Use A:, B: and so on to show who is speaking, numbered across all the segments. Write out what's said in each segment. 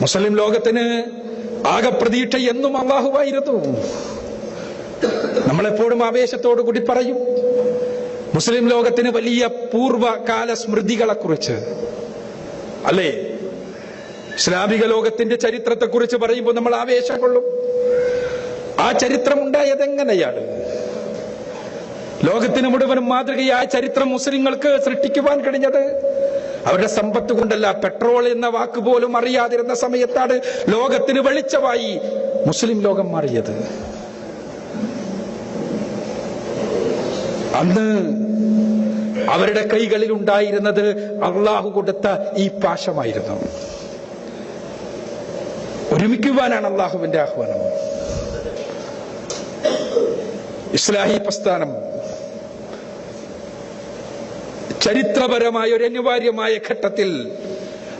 A: മുസ്ലിം ലോകത്തിന് ആകെ പ്രതീക്ഷ എന്നും അള്ളാഹുവായിരുന്നു. നമ്മളെപ്പോഴും ആവേശത്തോടു കൂടി പറയും മുസ്ലിം ലോകത്തിന് വലിയ പൂർവകാല സ്മൃതികളെ കുറിച്ച് അല്ലേ? ഇസ്ലാമിക ലോകത്തിന്റെ ചരിത്രത്തെ കുറിച്ച് പറയുമ്പോൾ നമ്മൾ ആവേശം കൊള്ളും. ആ ചരിത്രം ഉണ്ടായത് എങ്ങനെയാണ് ലോകത്തിന് മുഴുവനും മാതൃകയായ ചരിത്രം മുസ്ലിങ്ങൾക്ക് സൃഷ്ടിക്കുവാൻ കഴിഞ്ഞത് അവരുടെ സമ്പത്ത് കൊണ്ടല്ല പെട്രോൾ എന്ന വാക്ക് പോലും അറിയാതിരുന്ന സമയത്താണ് ലോകത്തിന് വെളിച്ചമായി മുസ്ലിം ലോകം മാറിയത്. അന്ന് അവരുടെ കൈകളിൽ ഉണ്ടായിരുന്നത് അള്ളാഹു കൊടുത്ത ഈ പാശമായിരുന്നു. ഒരുമിക്കുവാനാണ് അള്ളാഹുവിന്റെ ആഹ്വാനം. ഇസ്ലാഹി പ്രസ്ഥാനം ചരിത്രപരമായ ഒരു അനിവാര്യമായ ഘട്ടത്തിൽ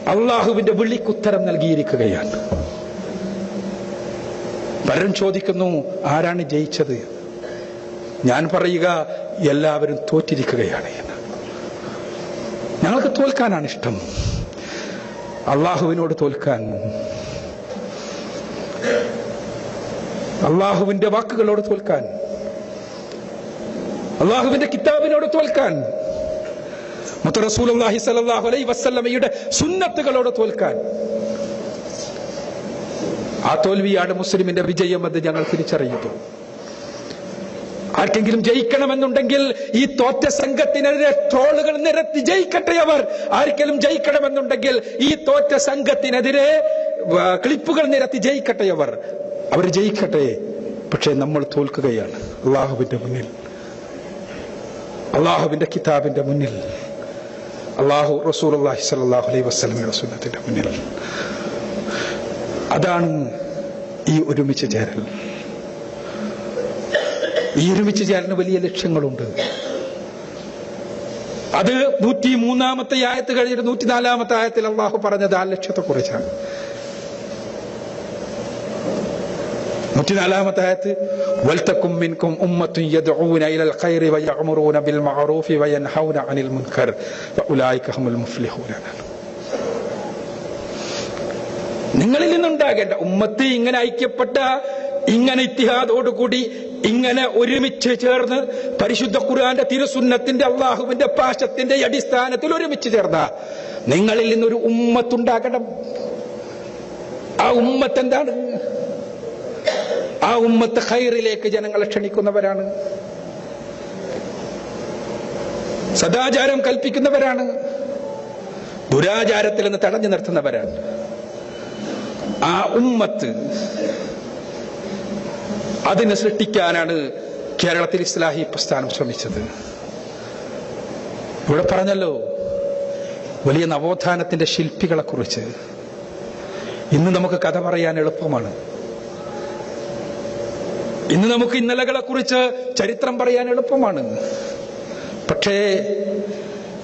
A: അള്ളാഹുവിന്റെ വിളിക്കുത്തരം നൽകിയിരിക്കുകയാണ്. പലരും ചോദിക്കുന്നു ആരാണ് ജയിച്ചത്? ഞാൻ പറയുക എല്ലാവരും തോറ്റിരിക്കുകയാണ് ഞങ്ങൾക്ക് തോൽക്കാനാണ് ഇഷ്ടം. അള്ളാഹുവിനോട് തോൽക്കാൻ. അള്ളാഹുവിന്റെ വാക്കുകളോട് തോൽക്കാൻ. അള്ളാഹുവിന്റെ കിതാബിനോട് തോൽക്കാൻ. വസല്ലമയുടെ സുന്നത്തുകളോട് തോൽക്കാൻ. ആ തോൽവിയാണ് മുസ്ലിമിന്റെ വിജയം എന്ന് ഞങ്ങൾ തിരിച്ചറിയുന്നു. ആർക്കെങ്കിലും ജയിക്കണമെന്നുണ്ടെങ്കിൽ ഈ തോറ്റ സംഘത്തിനെതിരെ ട്രോളുകൾ നിരത്തി ജയിക്കട്ടെ അവർ. ആർക്കെങ്കിലും ജയിക്കണമെന്നുണ്ടെങ്കിൽ ഈ തോറ്റ സംഘത്തിനെതിരെ ക്ലിപ്പുകൾ നിരത്തി ജയിക്കട്ടെ അവർ. അവർ ജയിക്കട്ടെ പക്ഷേ നമ്മൾ തോൽക്കുകയാണ് അള്ളാഹുവിന്റെ മുന്നിൽ. അള്ളാഹുവിന്റെ കിതാബിന്റെ മുന്നിൽ. അള്ളാഹു റസൂൽ അള്ളാഹി സല്ലാഹു അലൈ വസ്ലമിയുടെ സുന്നത്തിന്റെ മുന്നിൽ. അതാണ് ഈ ഒരുമിച്ച് ചേരൽ. ഈ ഒരുമിച്ച് ചേരലിന് വലിയ ലക്ഷ്യങ്ങളുണ്ട്. അത് നൂറ്റി മൂന്നാമത്തെ ആയത്ത് കഴിഞ്ഞിട്ട് നൂറ്റിനാലാമത്തെ ആയത്തിൽ അള്ളാഹു പറഞ്ഞത് ആ ലക്ഷ്യത്തെ യദ്ഊന ഇലൽ ബിൽ അനിൽ മുഫ്ലിഹൂന. നിങ്ങളിൽ നിന്നുണ്ടാകേണ്ട ഉമ്മത്ത് ഇങ്ങനെ ഐക്യപ്പെട്ട ഇങ്ങനെ ഇത്തിഹാദോടുകൂടി ഇങ്ങനെ ഒരുമിച്ച് ചേർന്ന് പരിശുദ്ധ ഖുർആന്റെ തിരുസുന്നത്തിന്റെ അള്ളാഹുവിന്റെ പാശത്തിന്റെ അടിസ്ഥാനത്തിൽ ഒരുമിച്ച് ചേർന്ന നിങ്ങളിൽ നിന്നൊരു ഉമ്മത്തുണ്ടാകണം. ആ ഉമ്മത്ത് എന്താണ്? ആ ഉമ്മത്ത് ഖൈറിലേക്ക് ജനങ്ങളെ ക്ഷണിക്കുന്നവരാണ്. സദാചാരം കൽപ്പിക്കുന്നവരാണ്. ദുരാചാരത്തിൽ നിന്ന് തടഞ്ഞു നിർത്തുന്നവരാണ്. ആ ഉമ്മത്ത് അതിനെ സൃഷ്ടിക്കാനാണ് കേരളത്തിൽ ഇസ്ലാഹി പ്രസ്ഥാനം ശ്രമിച്ചത്. ഇവിടെ പറഞ്ഞല്ലോ വലിയ നവോത്ഥാനത്തിന്റെ ശില്പികളെ കുറിച്ച് ഇന്ന് നമുക്ക് കഥ പറയാൻ എളുപ്പമാണ്. ഇന്ന് നമുക്ക് ഇന്നലകളെ കുറിച്ച് ചരിത്രം പറയാൻ എളുപ്പമാണ്. പക്ഷേ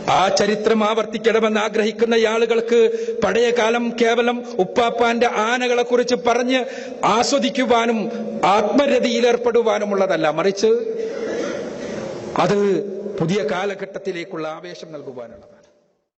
A: ആ ചരിത്രം ആവർത്തിക്കണമെന്ന് ആഗ്രഹിക്കുന്ന ആളുകൾക്ക് പഴയ കാലം കേവലം ഉപ്പാപ്പാന്റെ ആനകളെ കുറിച്ച് പറഞ്ഞ് ആസ്വദിക്കുവാനും ആത്മരതിയിലേർപ്പെടുവാനുമുള്ളതല്ല മറിച്ച് അത് പുതിയ കാലഘട്ടത്തിലേക്കുള്ള ആവേശം നൽകുവാനുള്ളതാണ്.